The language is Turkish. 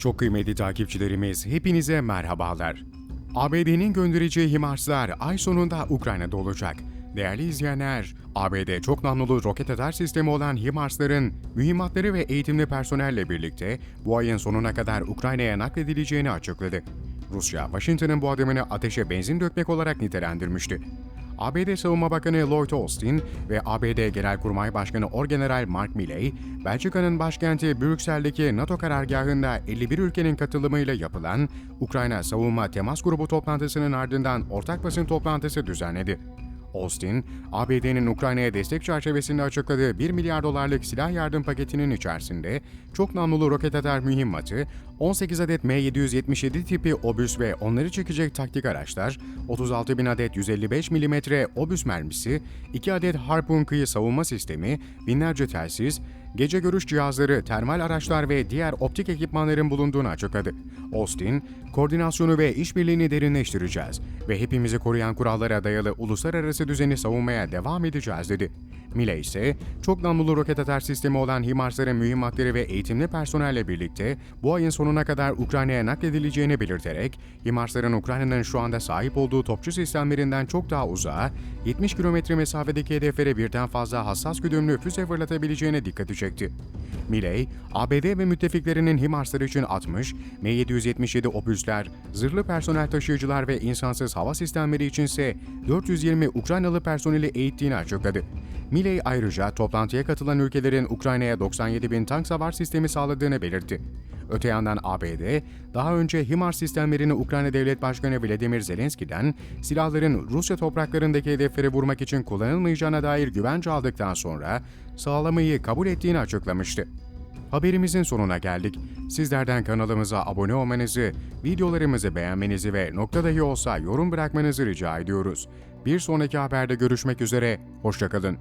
Çok kıymetli takipçilerimiz, hepinize merhabalar. ABD'nin göndereceği HIMARS'lar ay sonunda Ukrayna'da olacak. Değerli izleyenler, ABD çok namlulu roket atar sistemi olan HIMARS'ların mühimmatları ve eğitimli personelle birlikte bu ayın sonuna kadar Ukrayna'ya nakledileceğini açıkladı. Rusya, Washington'ın bu adımını ateşe benzin dökmek olarak nitelendirmişti. ABD Savunma Bakanı Lloyd Austin ve ABD Genelkurmay Başkanı Orgeneral Mark Milley, Belçika'nın başkenti Brüksel'deki NATO karargahında 51 ülkenin katılımıyla yapılan Ukrayna Savunma Temas Grubu toplantısının ardından ortak basın toplantısı düzenledi. Austin, ABD'nin Ukrayna'ya destek çerçevesinde açıkladığı 1 milyar dolarlık silah yardım paketinin içerisinde çok namlulu roket atar mühimmatı, 18 adet M777 tipi obüs ve onları çekecek taktik araçlar, 36 bin adet 155 mm obüs mermisi, 2 adet Harpoon kıyı savunma sistemi, binlerce telsiz, gece görüş cihazları, termal araçlar ve diğer optik ekipmanların bulunduğunu açıkladı. Austin, koordinasyonu ve işbirliğini derinleştireceğiz ve hepimizi koruyan kurallara dayalı uluslararası düzeni savunmaya devam edeceğiz dedi. Milley ise çok namlulu roket atar sistemi olan HIMARS'ların mühimmatları ve eğitimli personelle birlikte bu ayın sonuna kadar Ukrayna'ya nakledileceğini belirterek, HIMARS'ların Ukrayna'nın şu anda sahip olduğu topçu sistemlerinden çok daha uzağa, 70 kilometre mesafedeki hedeflere birden fazla hassas güdümlü füze fırlatabileceğine dikkat çekti. Milley, ABD ve müttefiklerinin HIMARS'ları için 60, M777 obüsler, zırhlı personel taşıyıcılar ve insansız hava sistemleri içinse 420 Ukraynalı personeli eğittiğini açıkladı. Milley ayrıca toplantıya katılan ülkelerin Ukrayna'ya 97 bin tank savar sistemi sağladığını belirtti. Öte yandan ABD, daha önce HIMARS sistemlerini Ukrayna Devlet Başkanı Vladimir Zelenski'den silahların Rusya topraklarındaki hedefleri vurmak için kullanılmayacağına dair güvence aldıktan sonra sağlamayı kabul ettiğini açıklamıştı. Haberimizin sonuna geldik. Sizlerden kanalımıza abone olmanızı, videolarımızı beğenmenizi ve nokta dahi olsa yorum bırakmanızı rica ediyoruz. Bir sonraki haberde görüşmek üzere, hoşçakalın.